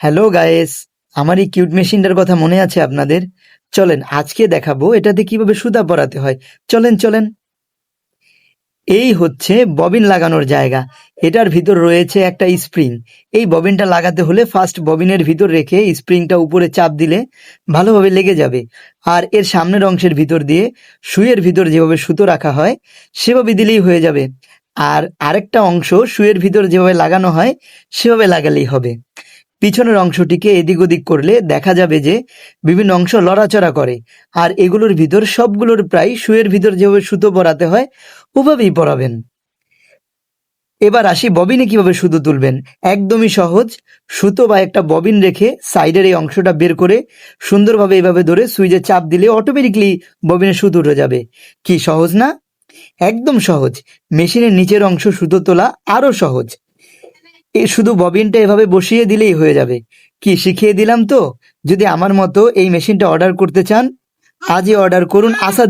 Hello guys আমার এই cute মেশিনটার কথা মনে আছে আপনাদের? চলেন, আজকে দেখাবো এটাতে কীভাবে সুতা পরাতে হয়। চলেন চলেন। এই হচ্ছে ববিন লাগানোর জায়গা। এটার ভিতর রয়েছে একটা স্প্রিং এই ববিনটা লাগাতে হলে ফার্স্ট ববিনের ভিতর রেখে স্প্রিংটা উপরে চাপ দিলে ভালোভাবে লেগে যাবে। আর এর সামনের অংশের ভিতর দিয়ে সুইয়ের ভিতর যেভাবে সুতো রাখা হয়, সেভাবে দিলেই হয়ে যাবে। আর আরেকটা অংশ সুইয়ের ভিতর যেভাবে লাগানো হয়, সেভাবে লাগালেই হবে। পিছনের অংশটিকে এদিক ওদিক করলে দেখা যাবে যে বিভিন্ন অংশ লড়াচড়া করে। আর এগুলোর ভিতর সবগুলোর প্রায় শুয়ের ভিতর যেভাবে সুতো পরাতে হয়, ওভাবেই পরাবেন। এবার আসি ববিনে কীভাবে সুতো তুলবেন। একদমই সহজ। সুতো বা একটা ববিন রেখে সাইডের এই অংশটা বের করে সুন্দরভাবে এইভাবে ধরে সুইচে চাপ দিলে অটোমেটিকলি ববিনে সুতো উঠে যাবে। কি সহজ না? একদম সহজ। মেশিনের নিচের অংশ সুতো তোলা আরও সহজ। এ শুধু ববিনটা এভাবে বসিয়ে দিলেই হয়ে যাবে। কি শিখিয়ে দিলাম তো? যদি আমার মতো এই মেশিনটা অর্ডার করতে চান, আজই অর্ডার করুন আশা